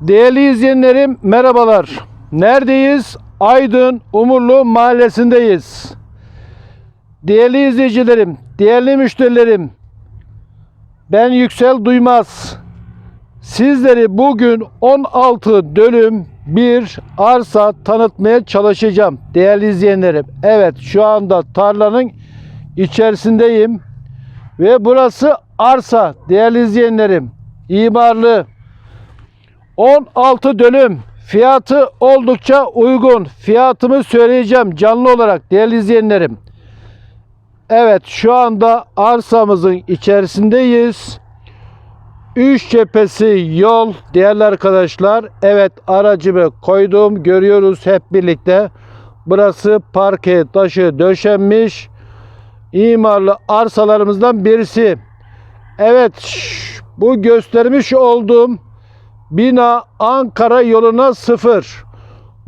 Değerli izleyenlerim merhabalar. Neredeyiz? Aydın Umurlu mahallesindeyiz. Değerli izleyicilerim, değerli müşterilerim. Ben Yüksel Duymaz. Sizleri bugün 16 dönüm bir arsa tanıtmaya çalışacağım değerli izleyenlerim. Evet şu anda tarlanın içerisindeyim. Ve burası arsa değerli izleyenlerim. İmarlı. 16 dönüm. Fiyatı oldukça uygun. Fiyatımı söyleyeceğim canlı olarak değerli izleyenlerim. Evet şu anda arsamızın içerisindeyiz. Üç cephesi yol değerli arkadaşlar. Evet aracımı koydum görüyoruz hep birlikte. Burası parke taşı döşenmiş. İmarlı arsalarımızdan birisi. Evet bu göstermiş olduğum bina Ankara yoluna sıfır.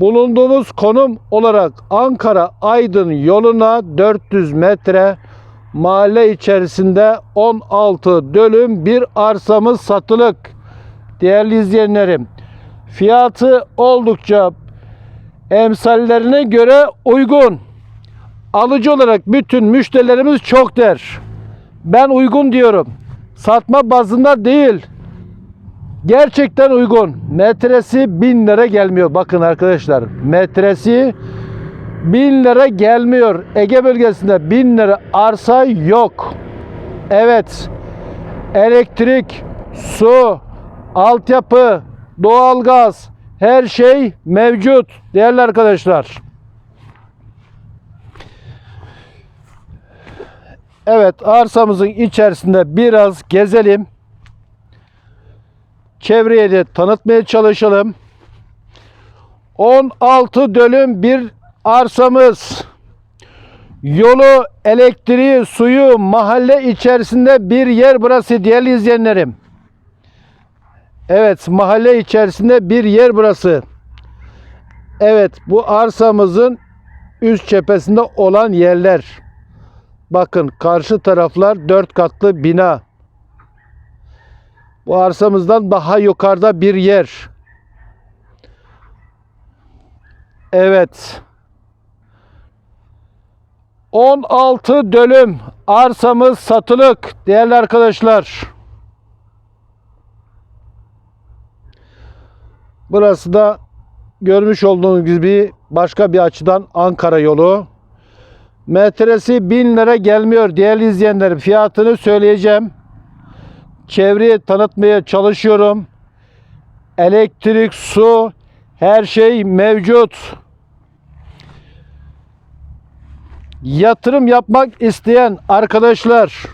Bulunduğumuz konum olarak Ankara Aydın yoluna 400 metre mahalle içerisinde 16 dönüm bir arsamız satılık. Değerli izleyenlerim, fiyatı oldukça emsallerine göre uygun. Alıcı olarak bütün müşterilerimiz çok der. Ben uygun diyorum. Satma bazında değil. Gerçekten uygun. Metresi 1000 lira gelmiyor. Bakın arkadaşlar. Metresi 1000 lira gelmiyor. Ege bölgesinde 1000 lira arsa yok. Evet. Elektrik, su, altyapı, doğalgaz her şey mevcut değerli arkadaşlar. Evet arsamızın içerisinde biraz gezelim. Çevreyi de tanıtmaya çalışalım. 16 dönüm bir arsamız. Yolu, elektriği, suyu mahalle içerisinde bir yer burası değerli izleyenlerim. Evet mahalle içerisinde bir yer burası. Evet bu arsamızın üst cephesinde olan yerler. Bakın karşı taraflar dört katlı bina. Bu arsamızdan daha yukarıda bir yer. Evet. 16 dönüm arsamız satılık değerli arkadaşlar. Burası da görmüş olduğunuz gibi başka bir açıdan Ankara yolu. Metresi 1000 lira gelmiyor değerli izleyenlerim. Fiyatını söyleyeceğim. Çevreyi tanıtmaya çalışıyorum. Elektrik, su, her şey mevcut. Yatırım yapmak isteyen arkadaşlar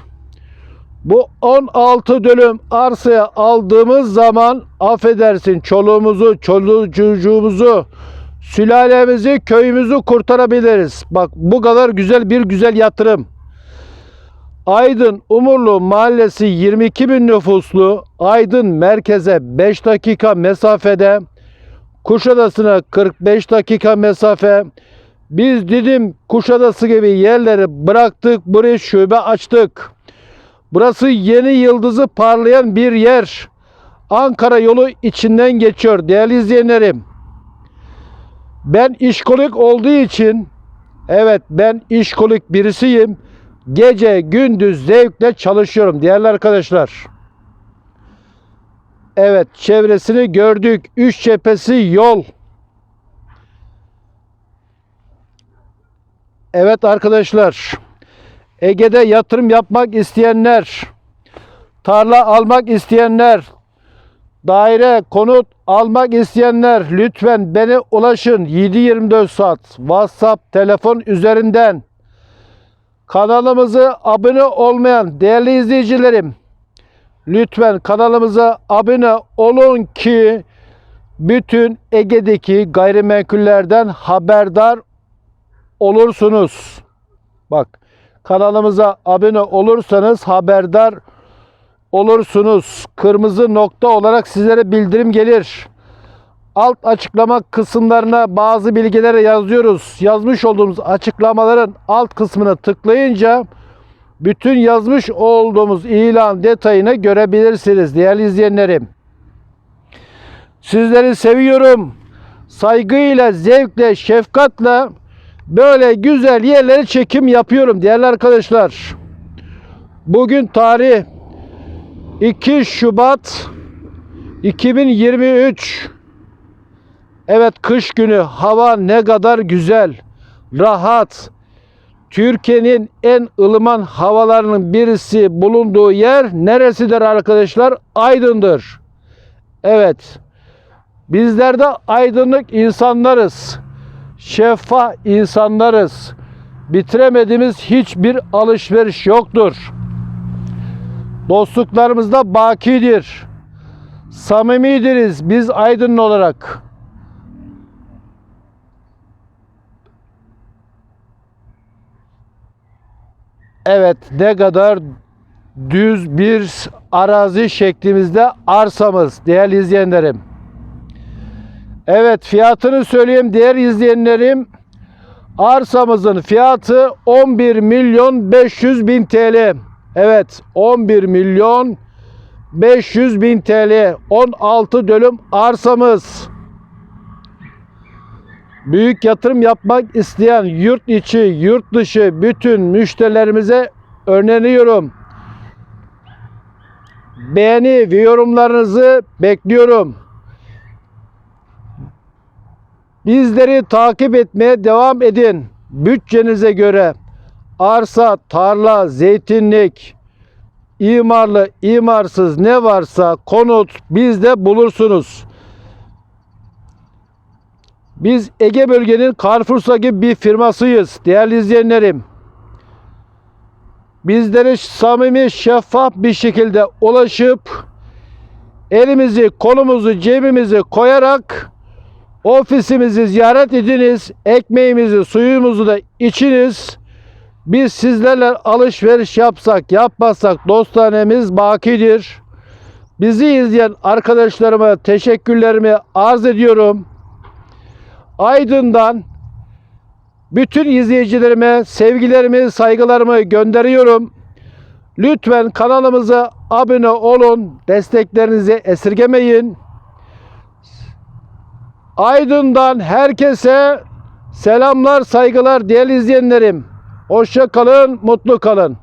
bu 16 dönüm arsaya aldığımız zaman affedersin çoluğumuzu, çoluğu çocuğumuzu, sülalemizi, köyümüzü kurtarabiliriz. Bak bu kadar güzel bir güzel yatırım. Aydın Umurlu Mahallesi 22 bin nüfuslu Aydın merkeze 5 dakika mesafede Kuşadası'na 45 dakika mesafe biz Didim Kuşadası gibi yerleri bıraktık buraya şube açtık. Burası yeni yıldızı parlayan bir yer. Ankara yolu içinden geçiyor değerli izleyenlerim. Ben işkolik olduğu için evet ben işkolik birisiyim. Gece gündüz zevkle çalışıyorum değerli arkadaşlar. Evet çevresini gördük. Üç cephesi yol. Evet arkadaşlar. Ege'de yatırım yapmak isteyenler, tarla almak isteyenler, daire, konut almak isteyenler lütfen beni ulaşın 7-24 saat WhatsApp telefon üzerinden. Kanalımızı abone olmayan değerli izleyicilerim lütfen kanalımıza abone olun ki bütün Ege'deki gayrimenkullerden haberdar olursunuz. Bak kanalımıza abone olursanız haberdar olursunuz. Kırmızı nokta olarak sizlere bildirim gelir. Alt açıklama kısımlarına bazı bilgileri yazıyoruz. Yazmış olduğumuz açıklamaların alt kısmına tıklayınca bütün yazmış olduğumuz ilan detayını görebilirsiniz değerli izleyenlerim. Sizleri seviyorum. Saygıyla, zevkle, şefkatle böyle güzel yerleri çekim yapıyorum değerli arkadaşlar. Bugün tarih 2 Şubat 2023. Evet kış günü hava ne kadar güzel, rahat. Türkiye'nin en ılıman havalarının birisi bulunduğu yer neresidir arkadaşlar? Aydın'dır. Evet. Bizler de aydınlık insanlarız. Şeffaf insanlarız. Bitiremediğimiz hiçbir alışveriş yoktur. Dostluklarımız da bakidir. Samimidiriz biz aydınlı olarak. Evet ne kadar düz bir arazi şeklimizde arsamız değerli izleyenlerim. Evet fiyatını söyleyeyim değerli izleyenlerim. Arsamızın fiyatı 11 milyon 500 bin TL. Evet 11 milyon 500 bin TL. 16 dönüm arsamız. Büyük yatırım yapmak isteyen yurt içi, yurt dışı bütün müşterilerimize öneriyorum. Beğeni ve yorumlarınızı bekliyorum. Bizleri takip etmeye devam edin. Bütçenize göre arsa, tarla, zeytinlik, imarlı, imarsız ne varsa konut bizde bulursunuz. Biz Ege bölgenin Carrefour'sa gibi bir firmasıyız değerli izleyenlerim. Bizlere samimi, şeffaf bir şekilde ulaşıp elimizi, kolumuzu, cebimizi koyarak ofisimizi ziyaret ediniz. Ekmeğimizi, suyumuzu da içiniz. Biz sizlerle alışveriş yapsak, yapmasak dostanemiz bakidir. Bizi izleyen arkadaşlarıma teşekkürlerimi arz ediyorum. Aydın'dan bütün izleyicilerime sevgilerimi, saygılarımı gönderiyorum. Lütfen kanalımıza abone olun. Desteklerinizi esirgemeyin. Aydın'dan herkese selamlar, saygılar değerli izleyenlerim. Hoşça kalın, mutlu kalın.